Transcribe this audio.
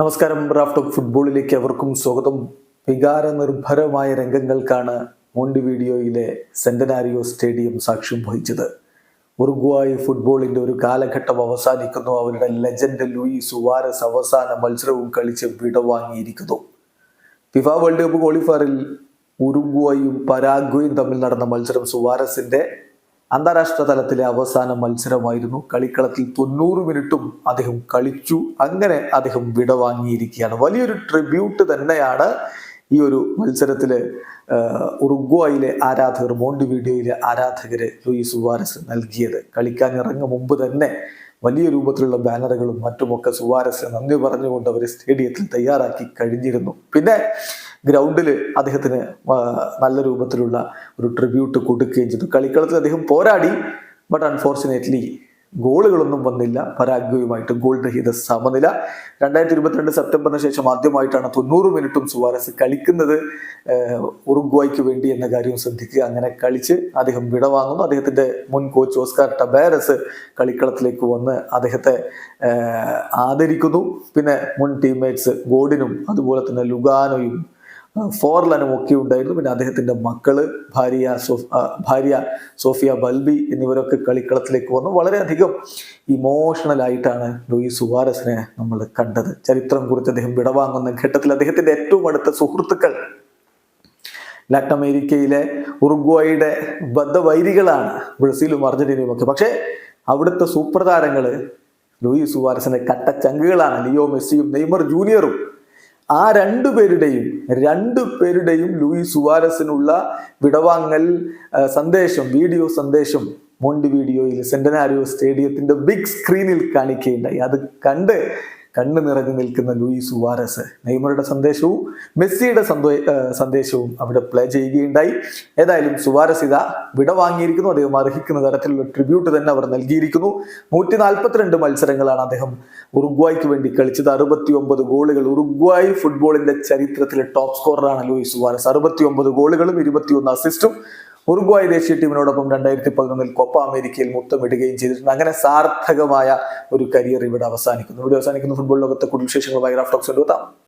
നമസ്കാരം. Raf talk ഫുട്ബോളിലേക്ക് അവർക്കും സ്വാഗതം. വികാരനിർഭരമായ രംഗങ്ങൾക്കാണ് മോണ്ടി വീഡിയോയിലെ സെന്റനാരിയോ സ്റ്റേഡിയം സാക്ഷ്യം വഹിച്ചത്. ഉറുഗ്വായ് ഫുട്ബോളിന്റെ ഒരു കാലഘട്ടം അവസാനിക്കുന്നു. അവരുടെ ലെജൻഡ് ലൂയി സുവാരസ് അവസാന മത്സരവും കളിച്ച് വിടവാങ്ങിയിരിക്കുന്നു. ഫിഫ വേൾഡ് കപ്പ് ക്വാളിഫയറിൽ ഉറുഗ്വായും പരാഗ്വയും തമ്മിൽ നടന്ന മത്സരം സുവാരസിന്റെ അന്താരാഷ്ട്ര തലത്തിലെ അവസാന മത്സരമായിരുന്നു. കളിക്കളത്തിൽ തൊണ്ണൂറ് മിനിറ്റും അദ്ദേഹം കളിച്ചു. അങ്ങനെ അദ്ദേഹം വിടവാങ്ങിയിരിക്കുകയാണ്. വലിയൊരു ട്രിബ്യൂട്ട് തന്നെയാണ് ഈ ഒരു മത്സരത്തിൽ ഉറുഗ്വായിലെ ആരാധകർ മോണ്ട് വീഡിയോയിലെ ആരാധകര് ലൂയി സുവാരസ് നൽകിയത്. കളിക്കാൻ ഇറങ്ങും മുമ്പ് തന്നെ വലിയ രൂപത്തിലുള്ള ബാനറുകളും മറ്റുമൊക്കെ സുവാരസ് നന്ദി പറഞ്ഞുകൊണ്ട് അവർ സ്റ്റേഡിയത്തിൽ തയ്യാറാക്കി കഴിഞ്ഞിരുന്നു. പിന്നെ ഗ്രൗണ്ടിൽ അദ്ദേഹത്തിന് നല്ല രൂപത്തിലുള്ള ഒരു ട്രിബ്യൂട്ട് കൊടുക്കുകയും ചെയ്തു. കളിക്കളത്തിൽ അദ്ദേഹം പോരാടി ബട്ട് അൺഫോർച്ചുനേറ്റ്ലി ഗോളുകളൊന്നും വന്നില്ല. പരാഗ്വയുമായിട്ട് ഗോൾ രഹിത സമനില. രണ്ടായിരത്തി ഇരുപത്തിരണ്ട് സെപ്റ്റംബറിന് ശേഷം ആദ്യമായിട്ടാണ് തൊണ്ണൂറ് മിനിറ്റും സുവാരസ് കളിക്കുന്നത്. ഉറുഗ്വായ്ക്ക് വേണ്ടി എന്ന കാര്യം ശ്രദ്ധിക്കുക. അങ്ങനെ കളിച്ച് അദ്ദേഹം വിടവാങ്ങുന്നു അദ്ദേഹത്തിന്റെ മുൻ കോച്ച് ഓസ്കാർ ടബാരസ് കളിക്കളത്തിലേക്ക് വന്ന് അദ്ദേഹത്തെ ആദരിക്കുന്നു. പിന്നെ മുൻ ടീംമേറ്റ്സ് ഗോഡിനും അതുപോലെ തന്നെ ലുഗാനോയും ഫോർലനും ഒക്കെ ഉണ്ടായിരുന്നു. പിന്നെ അദ്ദേഹത്തിന്റെ മക്കൾ ഭാര്യ ഭാര്യ സോഫിയ ബൽബി എന്നിവരൊക്കെ കളിക്കളത്തിലേക്ക് വന്നു. വളരെയധികം ഇമോഷണൽ ആയിട്ടാണ് ലൂയിസ് സുവാരസിനെ നമ്മൾ കണ്ടത്. ചരിത്രം കുറിച്ച് അദ്ദേഹം വിടവാങ്ങുന്ന ഘട്ടത്തിൽ അദ്ദേഹത്തിന്റെ ഏറ്റവും അടുത്ത സുഹൃത്തുക്കൾ ലാറ്റിൻ അമേരിക്കയിലെ ഉറുഗ്വായുടെ ബദ്ധവൈരികളാണ് ബ്രസീലും അർജന്റീനയും ഒക്കെ. പക്ഷേ അവിടുത്തെ സൂപ്പർ താരങ്ങൾ ലൂയി സുവാരസിന്റെ കട്ടച്ചങ്കുകളാണ്. ലിയോ മെസ്സിയും നെയ്മർ ജൂനിയറും ആ രണ്ടു പേരുടെയും രണ്ടു പേരുടെയും ലൂയി സുവാരസിനുള്ള വിടവാങ്ങൽ സന്ദേശം വീഡിയോ സന്ദേശം മോണ്ടി വീഡിയോയിൽ സെന്റനാരിയോ സ്റ്റേഡിയത്തിന്റെ ബിഗ് സ്ക്രീനിൽ കാണിക്കുകയുണ്ടായി. അത് കണ്ട് കണ്ണു നിറഞ്ഞു നിൽക്കുന്ന ലൂയിസ് സുവാരസ് നെയ്മറുടെ സന്ദേശവും മെസ്സിയുടെ സന്ദേശവും അവിടെ പ്ലേ ചെയ്യുകയുണ്ടായി. ഏതായാലും സുവാരസ് ഇതാ വിട വാങ്ങിയിരിക്കുന്നു. അദ്ദേഹം അർഹിക്കുന്ന തരത്തിലുള്ള ട്രിബ്യൂട്ട് തന്നെ അവർ നൽകിയിരിക്കുന്നു. നൂറ്റി നാൽപ്പത്തിരണ്ട് മത്സരങ്ങളാണ് അദ്ദേഹം ഉറുഗ്വായ്ക്ക് വേണ്ടി കളിച്ചത്. അറുപത്തി ഒമ്പത് ഗോളുകൾ. ഉറുഗ്വായ് ഫുട്ബോളിന്റെ ചരിത്രത്തിലെ ടോപ്പ് സ്കോററാണ് ലൂയിസ് സുവാരസ്. അറുപത്തി ഒമ്പത് ഗോളുകളും ഇരുപത്തിയൊന്ന് അസിസ്റ്റും ഉറുഗ്വായ് ദേശീയ ടീമിനോടൊപ്പം രണ്ടായിരത്തി പതിനൊന്നിൽ കൊപ്പ അമേരിക്കയിൽ മുത്തമിടുകയും ചെയ്തിട്ടുണ്ട്. അങ്ങനെ സാർത്ഥകമായ ഒരു കരിയർ ഇവിടെ അവസാനിക്കുന്നു. ഇവിടെ അവസാനിക്കുന്ന ഫുട്ബോൾ ലോകത്തെ കൂടുതൽ വിശേഷങ്ങളുമായി റാഫ്റ്റോക്സ് എടുത്താം